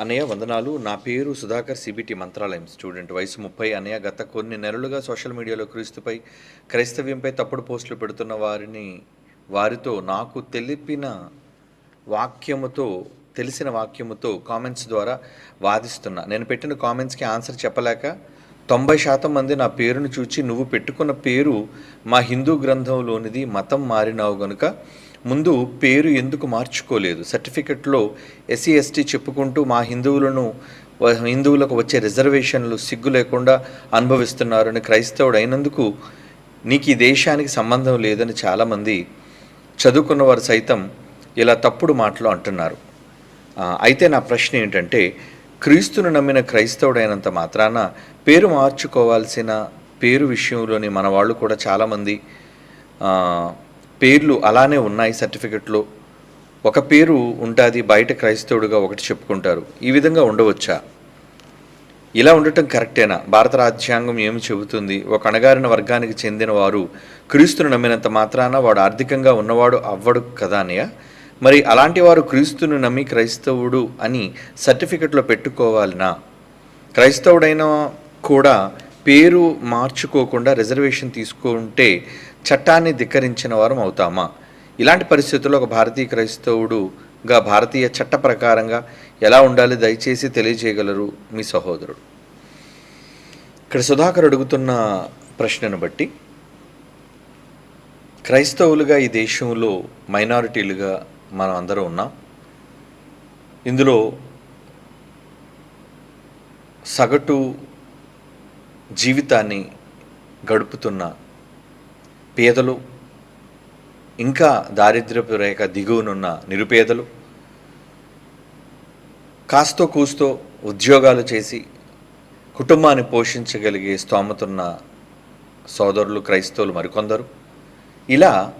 అన్నయ్య వందనాలు. నా పేరు సుధాకర్ సిబిటి మంత్రాలయం. స్టూడెంట్ వయసు ముప్పై. అన్నయ్య గత కొన్ని నెలలుగా సోషల్ మీడియాలో క్రీస్తుపై క్రైస్తవ్యంపై తప్పుడు పోస్టులు పెడుతున్న వారిని వారితో నాకు తెలిపిన వాక్యముతో తెలిసిన వాక్యముతో కామెంట్స్ ద్వారా వాదిస్తున్నా. నేను పెట్టిన కామెంట్స్కి ఆన్సర్ చెప్పలేక తొంభై శాతం మంది నా పేరును చూచి నువ్వు పెట్టుకున్న పేరు మా హిందూ గ్రంథంలోనిది మతం మారినావు గనుక ముందు పేరు ఎందుకు మార్చుకోలేదు? సర్టిఫికెట్లో ఎస్సీ ఎస్టీ చెప్పుకుంటూ మా హిందువులను హిందువులకు వచ్చే రిజర్వేషన్లు సిగ్గు లేకుండా అనుభవిస్తున్నారని క్రైస్తవుడు అయినందుకు నీకు ఈ దేశానికి సంబంధం లేదని చాలామంది చదువుకున్న వారు సైతం ఇలా తప్పుడు మాటలు అంటున్నారు. అయితే నా ప్రశ్న ఏంటంటే క్రీస్తును నమ్మిన క్రైస్తవుడైనంత మాత్రాన పేరు మార్చుకోవాల్సిన పేరు విషయంలోని మన వాళ్ళు కూడా చాలామంది పేర్లు అలానే ఉన్నాయి సర్టిఫికెట్లో. ఒక పేరు ఉంటుంది బయట క్రైస్తవుడుగా ఒకటి చెప్పుకుంటారు. ఈ విధంగా ఉండవచ్చా? ఇలా ఉండటం కరెక్టేనా? భారత రాజ్యాంగం ఏమి చెబుతుంది? ఒక అణగారిన వర్గానికి చెందిన వారు క్రీస్తును నమ్మినంత మాత్రాన వాడు ఆర్థికంగా ఉన్నవాడు అవ్వడు కదా అన్నయ్య? మరి అలాంటి వారు క్రీస్తును నమ్మి క్రైస్తవుడు అని సర్టిఫికెట్లో పెట్టుకోవాలినా? క్రైస్తవుడైన కూడా పేరు మార్చుకోకుండా రిజర్వేషన్ తీసుకుంటే చట్టాన్ని ధిక్కరించిన వారం అవుతామా? ఇలాంటి పరిస్థితుల్లో ఒక భారతీయ క్రైస్తవుడుగా భారతీయ చట్ట ప్రకారంగా ఎలా ఉండాలి దయచేసి తెలియజేయగలరు మీ సహోదరుడు. ఇక్కడ సుధాకర్ అడుగుతున్న ప్రశ్నను బట్టి క్రైస్తవులుగా ఈ దేశంలో మైనారిటీలుగా మనం అందరం ఉన్నాం. ఇందులో సగటు జీవితాన్ని గడుపుతున్న పేదలు ఇంకా దారిద్ర్యపు రేఖ దిగువనున్న నిరుపేదలు కాస్తో కూస్తో ఉద్యోగాలు చేసి కుటుంబాన్ని పోషించగలిగే స్తోమతున్న సోదరులు క్రైస్తవులు మరికొందరు. ఇలా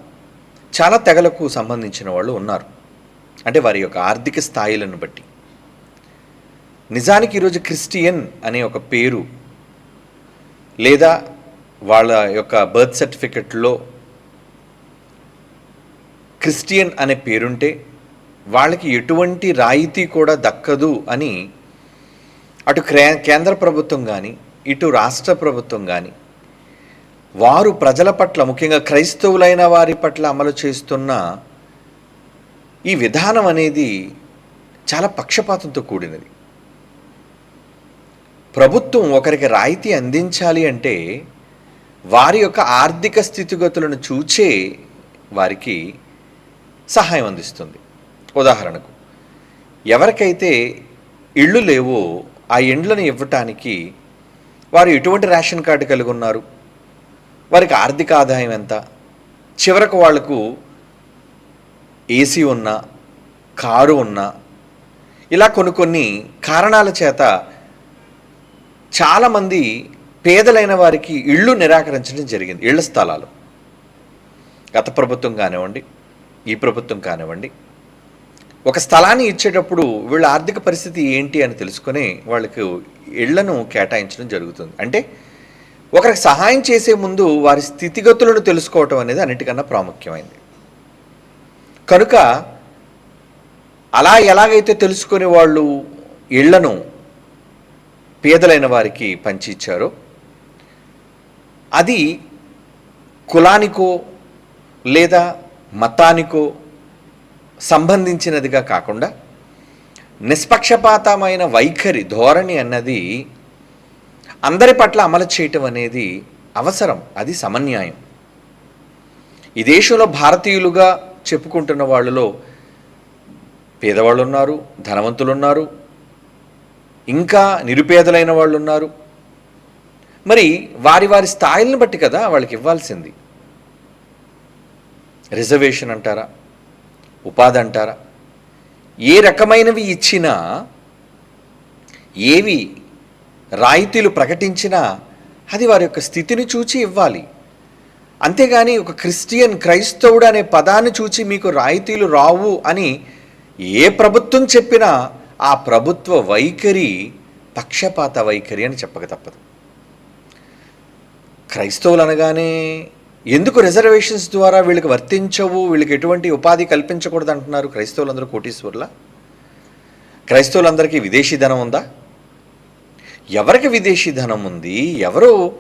చాలా తెగలకు సంబంధించిన వాళ్ళు ఉన్నారు. అంటే వారి యొక్క ఆర్థిక స్థాయిలను బట్టి. నిజానికి ఈరోజు క్రిస్టియన్ అనే ఒక పేరు లేదా వాళ్ళ యొక్క బర్త్ సర్టిఫికెట్లో క్రిస్టియన్ అనే పేరుంటే వాళ్ళకి ఎటువంటి రాయితీ కూడా దక్కదు అని అటు క్రే కేంద్ర ప్రభుత్వం కానీ ఇటు రాష్ట్ర ప్రభుత్వం కానీ వారు ప్రజల పట్ల ముఖ్యంగా క్రైస్తవులైన వారి పట్ల అమలు చేస్తున్న ఈ విధానం అనేది చాలా పక్షపాతంతో కూడినది. ప్రభుత్వం ఒకరికి రాయితీ అందించాలి అంటే వారి యొక్క ఆర్థిక స్థితిగతులను చూచే వారికి సహాయం అందిస్తుంది. ఉదాహరణకు ఎవరికైతే ఇళ్ళు లేవో ఆ ఇండ్లను ఇవ్వటానికి వారు ఎటువంటి రేషన్ కార్డు కలిగి ఉన్నారు? వారికి ఆర్థిక ఆదాయం ఎంత? చివరకు వాళ్ళకు ఏసీ ఉన్నా కారు ఉన్నా ఇలా కొన్ని కొన్ని కారణాల చేత చాలామంది పేదలైన వారికి ఇళ్ళు నిరాకరించడం జరిగింది ఇళ్ళ స్థలాలు. గత ప్రభుత్వం కానివ్వండి ఈ ప్రభుత్వం కానివ్వండి ఒక స్థలాన్ని ఇచ్చేటప్పుడు వీళ్ళ ఆర్థిక పరిస్థితి ఏంటి అని తెలుసుకొని వాళ్ళకు ఇళ్ళను కేటాయించడం జరుగుతుంది. అంటే ఒకరికి సహాయం చేసే ముందు వారి స్థితిగతులను తెలుసుకోవటం అనేది అన్నిటికన్నా ప్రాముఖ్యమైంది. కనుక అలా ఎలాగైతే తెలుసుకునే వాళ్ళు ఇళ్ళను పేదలైన వారికి పంచి ఇచ్చారో. అది కులానికో లేదా మతానికో సంబంధించినదిగా కాకుండా నిష్పక్షపాతమైన వైఖరి ధోరణి అన్నది అందరి పట్ల అమలు చేయటం అనేది అవసరం అది సమన్యాయం. ఈ దేశంలో భారతీయులుగా చెప్పుకుంటున్న వాళ్ళలో పేదవాళ్ళు ఉన్నారు ధనవంతులు ఉన్నారు ఇంకా నిరుపేదలైన వాళ్ళు ఉన్నారు మరి వారి వారి స్థాయిలను బట్టి కదా వాళ్ళకి ఇవ్వాల్సింది. రిజర్వేషన్ అంటారా? ఉపాధి అంటారా? ఏ రకమైనవి ఇచ్చినా ఏవి రాయితీలు ప్రకటించినా అది వారి యొక్క స్థితిని చూచి ఇవ్వాలి. అంతేగాని ఒక క్రిస్టియన్ క్రైస్తవుడు అనే పదాన్ని చూచి మీకు రాయితీలు రావు అని ఏ ప్రభుత్వం చెప్పినా ఆ ప్రభుత్వ వైఖరి పక్షపాత వైఖరి అని చెప్పక తప్పదు. క్రైస్తవులు అనగానే ఎందుకు రిజర్వేషన్స్ ద్వారా వీళ్ళకి వర్తించవు? వీళ్ళకి ఎటువంటి ఉపాధి కల్పించకూడదు అంటున్నారు క్రైస్తవులందరూ కోటీశ్వర్ల? క్రైస్తవులందరికీ విదేశీ ధనం ఉందా? ఎవరికి విదేశీ ధనం ఉంది? ఎవరు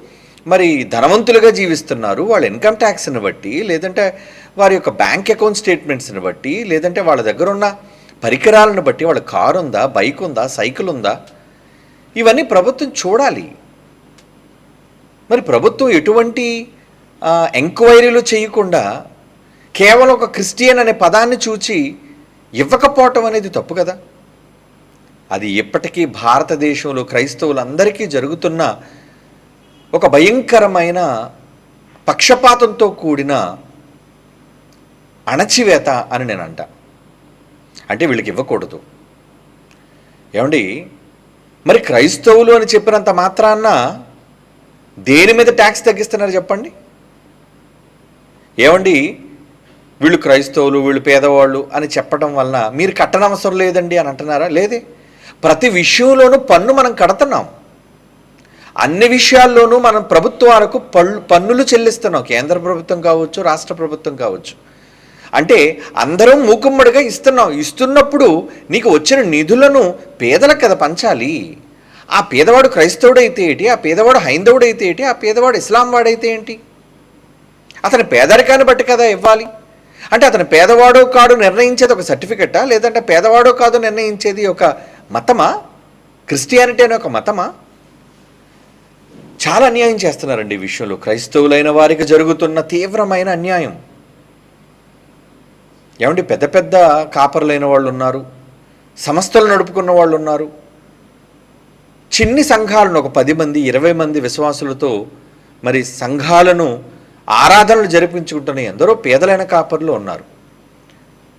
మరి ధనవంతులుగా జీవిస్తున్నారు? వాళ్ళ ఇన్కమ్ ట్యాక్స్ని బట్టి లేదంటే వారి యొక్క బ్యాంక్ అకౌంట్ స్టేట్మెంట్స్ని బట్టి లేదంటే వాళ్ళ దగ్గర ఉన్న పరికరాలను బట్టి వాళ్ళ కారు ఉందా బైక్ ఉందా సైకిల్ ఉందా ఇవన్నీ ప్రభుత్వం చూడాలి. మరి ప్రభుత్వం ఎటువంటి ఎంక్వైరీలు చేయకుండా కేవలం ఒక క్రిస్టియన్ అనే పదాన్ని చూచి ఇవ్వకపోవటం అనేది తప్పు కదా. అది ఎప్పటికీ భారతదేశంలో క్రైస్తవులందరికీ జరుగుతున్న ఒక భయంకరమైన పక్షపాతంతో కూడిన అణచివేత అని నేను అంటా అంటే వీళ్ళకి ఇవ్వకూడదు. ఏమండి? మరి క్రైస్తవులు అని చెప్పినంత మాత్రాన్న దేని మీద ట్యాక్స్ తగ్గిస్తున్నారు చెప్పండి? ఏమండి? వీళ్ళు క్రైస్తవులు వీళ్ళు పేదవాళ్ళు అని చెప్పడం వలన మీరు కట్టనవసరం లేదండి అని అంటున్నారా? లేదే. ప్రతి విషయంలోనూ పన్ను మనం కడుతున్నాం. అన్ని విషయాల్లోనూ మనం ప్రభుత్వాలకు పళ్ళు పన్నులు చెల్లిస్తున్నాం. కేంద్ర ప్రభుత్వం కావచ్చు రాష్ట్ర ప్రభుత్వం కావచ్చు. అంటే అందరం మూకుమ్మడిగా ఇస్తున్నాం. ఇస్తున్నప్పుడు నీకు వచ్చిన నిధులను పేదలకు కదా పంచాలి. ఆ పేదవాడు క్రైస్తవుడైతే ఏంటి? ఆ పేదవాడు హైందవుడైతే ఏంటి? ఆ పేదవాడు ఇస్లాం వాడైతే ఏంటి? అతని పేదరికాన్ని బట్టి కదా ఇవ్వాలి. అంటే అతను పేదవాడో కాడు నిర్ణయించేది ఒక సర్టిఫికెటా? లేదంటే పేదవాడో కాదు నిర్ణయించేది ఒక మతమా? క్రిస్టియానిటీ అనే ఒక మతమా? చాలా అన్యాయం చేస్తున్నారండి ఈ విషయంలో. క్రైస్తవులైన వారికి జరుగుతున్న తీవ్రమైన అన్యాయం. ఏమండి పెద్ద పెద్ద కాపర్లైన వాళ్ళు ఉన్నారు సంస్థలు నడుపుకున్న వాళ్ళు ఉన్నారు చిన్ని సంఘాలను ఒక పది మంది ఇరవై మంది విశ్వాసులతో మరి సంఘాలను ఆరాధనలు జరిపించుకుంటున్న ఎందరో పేదలైన కాపర్లు ఉన్నారు.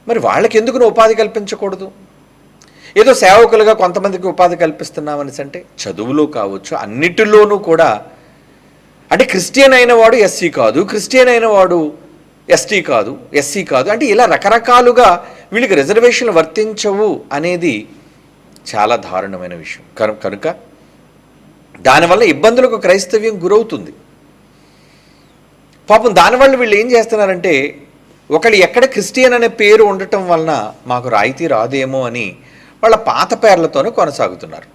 మరి వాళ్ళకి ఎందుకు నువ్వు ఉపాధి కల్పించకూడదు? ఏదో సేవకులుగా కొంతమందికి ఉపాధి కల్పిస్తున్నామని అంటే చదువులో కావచ్చు అన్నిటిలోనూ కూడా. అంటే క్రిస్టియన్ అయిన వాడు ఎస్సీ కాదు క్రిస్టియన్ అయిన వాడు ఎస్టీ కాదు ఎస్సీ కాదు అంటే ఇలా రకరకాలుగా వీళ్ళకి రిజర్వేషన్లు వర్తించవు అనేది చాలా దారుణమైన విషయం. కను కనుక దానివల్ల ఇబ్బందులకు క్రైస్తవ్యం గురవుతుంది. పాపం దానివల్ల వీళ్ళు ఏం చేస్తున్నారంటే ఒకళ్ళు ఎక్కడ క్రిస్టియన్ అనే పేరు ఉండటం వలన మాకు రాయితీ రాదేమో అని వాళ్ళ పాత పేర్లతోనే కొనసాగుతున్నారు.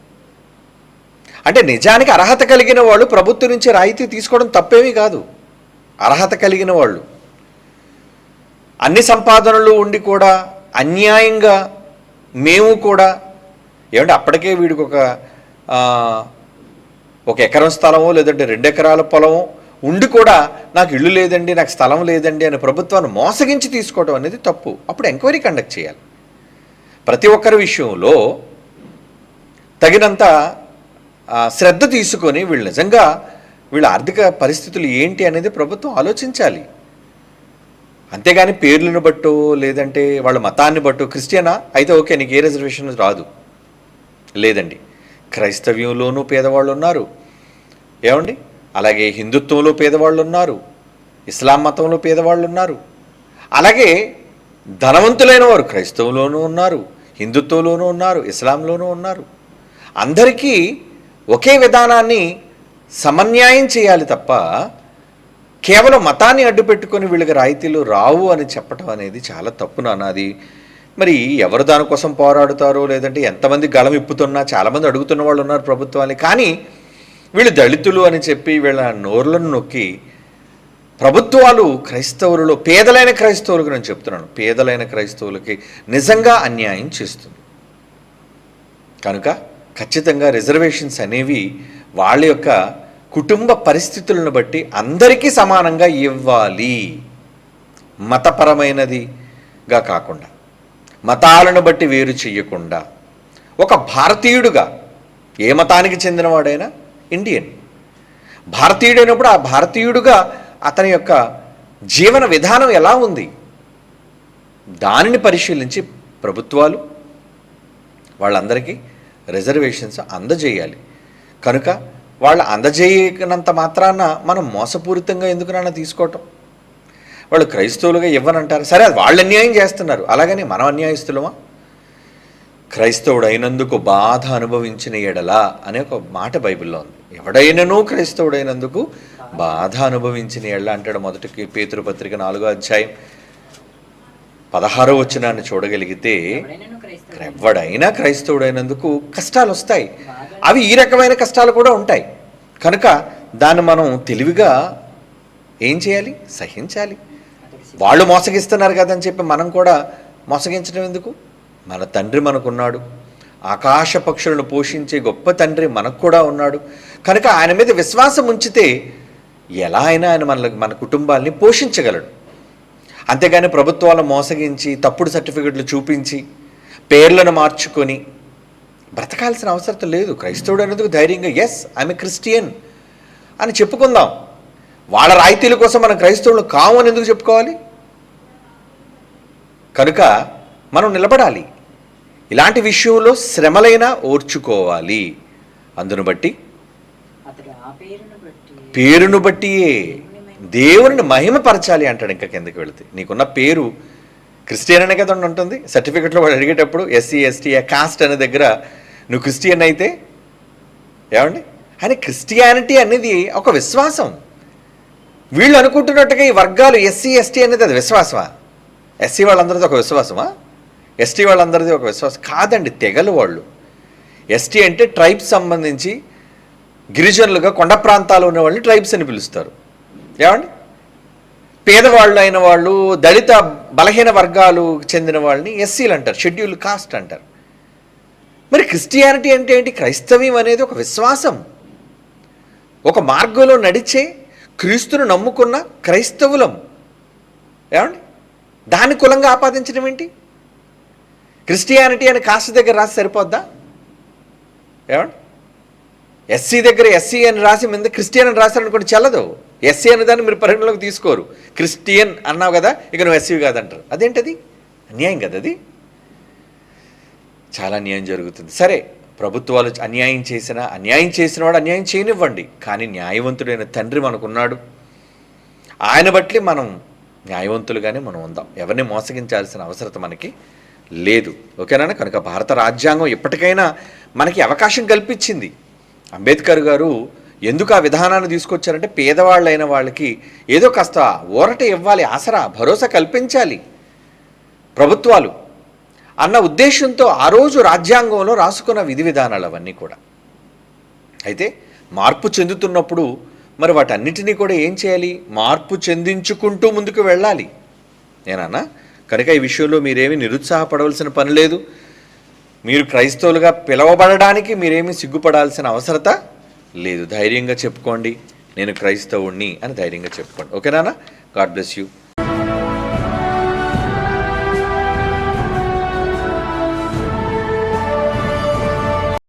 అంటే నిజానికి అర్హత కలిగిన వాళ్ళు ప్రభుత్వం నుంచి రాయితీ తీసుకోవడం తప్పేమీ కాదు. అర్హత కలిగిన వాళ్ళు. అన్ని సంపాదనలు ఉండి కూడా అన్యాయంగా మేము కూడా ఏమంటే అప్పటికే వీడికి ఒక ఒక ఎకరం స్థలమో లేదంటే రెండు ఎకరాల పొలమో ఉండి కూడా నాకు ఇల్లు లేదండి నాకు స్థలం లేదండి అని ప్రభుత్వాన్ని మోసగించి తీసుకోవడం అనేది తప్పు. అప్పుడు ఎంక్వైరీ కండక్ట్ చేయాలి. ప్రతి ఒక్కరి విషయంలో తగినంత శ్రద్ధ తీసుకొని వీళ్ళు నిజంగా వీళ్ళ ఆర్థిక పరిస్థితులు ఏంటి అనేది ప్రభుత్వం ఆలోచించాలి. అంతేగాని పేర్లను బట్టు లేదంటే వాళ్ళ మతాన్ని బట్టు క్రిస్టియనా? అయితే ఓకే నీకు ఏ రిజర్వేషన్ రాదు. లేదండి. క్రైస్తవ్యంలోనూ పేదవాళ్ళు ఉన్నారు ఏమండి? అలాగే హిందుత్వంలో పేదవాళ్ళు ఉన్నారు ఇస్లాం మతంలో పేదవాళ్ళు ఉన్నారు అలాగే ధనవంతులైన వారు క్రైస్తవంలోనూ ఉన్నారు. హిందుత్వంలోనూ ఉన్నారు. ఇస్లాంలోనూ ఉన్నారు. అందరికీ ఒకే విధానాన్ని సమన్యాయం చేయాలి తప్ప కేవలం మతాన్ని అడ్డుపెట్టుకొని వీళ్ళకి రాయితీలు రావు అని చెప్పటం అనేది చాలా తప్పు నాన్న. అది మరి ఎవరు దానికోసం పోరాడుతారో లేదంటే ఎంతమంది గళం ఇప్పుతున్నా చాలామంది అడుగుతున్న వాళ్ళు ఉన్నారు ప్రభుత్వాన్ని. కానీ వీళ్ళు దళితులు అని చెప్పి వీళ్ళ నోర్లను నొక్కి ప్రభుత్వాలు క్రైస్తవులలో పేదలైన క్రైస్తవులకు నేను చెప్తున్నాను పేదలైన క్రైస్తవులకి నిజంగా అన్యాయం చేస్తుంది. కనుక ఖచ్చితంగా రిజర్వేషన్స్ అనేవి వాళ్ళ యొక్క కుటుంబ పరిస్థితులను బట్టి అందరికీ సమానంగా ఇవ్వాలి. మతపరమైనదిగా కాకుండా మతాలను బట్టి వేరు చేయకుండా ఒక భారతీయుడుగా ఏ మతానికి చెందినవాడైనా ఇండియన్. భారతీయుడైనప్పుడు ఆ భారతీయుడుగా అతని యొక్క జీవన విధానం ఎలా ఉంది? దానిని పరిశీలించి ప్రభుత్వాలు వాళ్ళందరికీ రిజర్వేషన్స్ అందజేయాలి. కనుక వాళ్ళు అందజేయనంత మాత్రాన మనం మోసపూరితంగా ఎందుకునన్నా తీసుకోవటం? వాళ్ళు క్రైస్తవులుగా ఇవ్వనంటారు. సరే అది వాళ్ళు అన్యాయం చేస్తున్నారు. అలాగని మనం అన్యాయస్తులమా? క్రైస్తవుడు అయినందుకు బాధ అనుభవించిన ఎడలా అనే ఒక మాట బైబిల్లో ఉంది. ఎవడైనను క్రైస్తవుడైనందుకు బాధ అనుభవించిన ఎడల అంటాడు మొదటికి పేతురు పత్రిక నాలుగో అధ్యాయం. పదహారో వచ్చినాన్ని చూడగలిగితే ఎవడైనా క్రైస్తవుడైనందుకు కష్టాలు వస్తాయి అవి ఈ రకమైన కష్టాలు కూడా ఉంటాయి. కనుక దాన్ని మనం తెలివిగా ఏం చేయాలి? సహించాలి. వాళ్ళు మోసగిస్తున్నారు కదని చెప్పి మనం కూడా మోసగించడం ఎందుకు? మన తండ్రి మనకున్నాడు. ఆకాశ పక్షులను పోషించే గొప్ప తండ్రి మనకు కూడా ఉన్నాడు. కనుక ఆయన మీద విశ్వాసం ఉంచితే ఎలా అయినా ఆయన మన మన కుటుంబాల్ని పోషించగలడు. అంతేగాని ప్రభుత్వాలను మోసగించి తప్పుడు సర్టిఫికెట్లు చూపించి పేర్లను మార్చుకొని బ్రతకాల్సిన అవసరం లేదు. క్రైస్తవుడు అనేందుకు ధైర్యంగా ఎస్ ఐఎమ్ క్రిస్టియన్ అని చెప్పుకుందాం. వాళ్ళ రాయితీల కోసం మనం క్రైస్తవులు కాము అని ఎందుకు చెప్పుకోవాలి? కనుక మనం నిలబడాలి. ఇలాంటి విషయంలో శ్రమలైనా ఓర్చుకోవాలి. అందును బట్టి పేరును బట్టియే దేవుని మహిమపరచాలి అంటాడు ఇంకా కిందకి వెళితే. నీకున్న పేరు క్రిస్టియన్ అనే కదా ఉంటుంది. సర్టిఫికెట్లో వాళ్ళు అడిగేటప్పుడు ఎస్సీ ఎస్టీ కాస్ట్ అనే దగ్గర నువ్వు క్రిస్టియన్ అయితే ఏమండి? అని క్రిస్టియానిటీ అనేది ఒక విశ్వాసం. వీళ్ళు అనుకుంటున్నట్టుగా ఈ వర్గాలు ఎస్సీ ఎస్టీ అనేది అది విశ్వాసమా? ఎస్సీ వాళ్ళందరిది ఒక విశ్వాసమా? ఎస్టీ వాళ్ళందరిది ఒక విశ్వాసం కాదండి తెగలు వాళ్ళు. ఎస్టీ అంటే ట్రైబ్స్ సంబంధించి గిరిజనులుగా కొండ ప్రాంతాలు ఉన్న వాళ్ళని ట్రైబ్స్ అని పిలుస్తారు. ఏమండి? పేదవాళ్ళు అయిన వాళ్ళు దళిత బలహీన వర్గాలు చెందిన వాళ్ళని ఎస్సీలు అంటారు షెడ్యూల్ కాస్ట్ అంటారు. మరి క్రిస్టియానిటీ అంటే ఏంటి? క్రైస్తవ్యం అనేది ఒక విశ్వాసం. ఒక మార్గంలో నడిచే క్రీస్తును నమ్ముకున్న క్రైస్తవులం. ఏమండి? దాని కులంగా ఆపాదించడం ఏంటి? క్రిస్టియానిటీ అని కాస్ట్ దగ్గర రాసి సరిపోద్దా? ఏమండి? ఎస్సీ దగ్గర ఎస్సీ అని రాసి మీద క్రిస్టియన్ అని రాశారనుకోండి చెల్లదు. ఎస్సీ అనే దాన్ని మీరు పరిగణలోకి తీసుకోరు. క్రిస్టియన్ అన్నావు కదా ఇక నువ్వు ఎస్సీ కాదంటారు. అదేంటది? అన్యాయం కదా అది? చాలా అన్యాయం జరుగుతుంది. సరే ప్రభుత్వాలు అన్యాయం చేసినా అన్యాయం చేసిన వాడు అన్యాయం చేయనివ్వండి. కానీ న్యాయవంతుడైన తండ్రి మనకున్నాడు. ఆయన బట్టి మనం న్యాయవంతులుగానే మనం ఉందాం. ఎవరిని మోసగించాల్సిన అవసరత మనకి లేదు. ఓకేనా? కనుక భారత రాజ్యాంగం ఇప్పటికైనా మనకి అవకాశం కల్పించింది. అంబేద్కర్ గారు ఎందుకు ఆ విధానాన్ని తీసుకొచ్చారంటే పేదవాళ్ళైన వాళ్ళకి ఏదో కాస్త ఊరట ఇవ్వాలి ఆసరా భరోసా కల్పించాలి. ప్రభుత్వాలు అన్న ఉద్దేశంతో ఆ రోజు రాజ్యాంగంలో రాసుకున్న విధి విధానాలు అవన్నీ కూడా. అయితే మార్పు చెందుతున్నప్పుడు మరి వాటన్నిటినీ కూడా ఏం చేయాలి? మార్పు చెందించుకుంటూ ముందుకు వెళ్ళాలి. నేనన్నా కనుక ఈ విషయంలో మీరేమి నిరుత్సాహపడవలసిన పని లేదు. మీరు క్రైస్తవులుగా పిలవబడడానికి మీరేమి సిగ్గుపడాల్సిన అవసరత లేదు. ధైర్యంగా చెప్పుకోండి. నేను క్రైస్తవుణ్ణి అని ధైర్యంగా చెప్పుకోండి. ఓకేనా గాడ్ బ్లెస్ యూ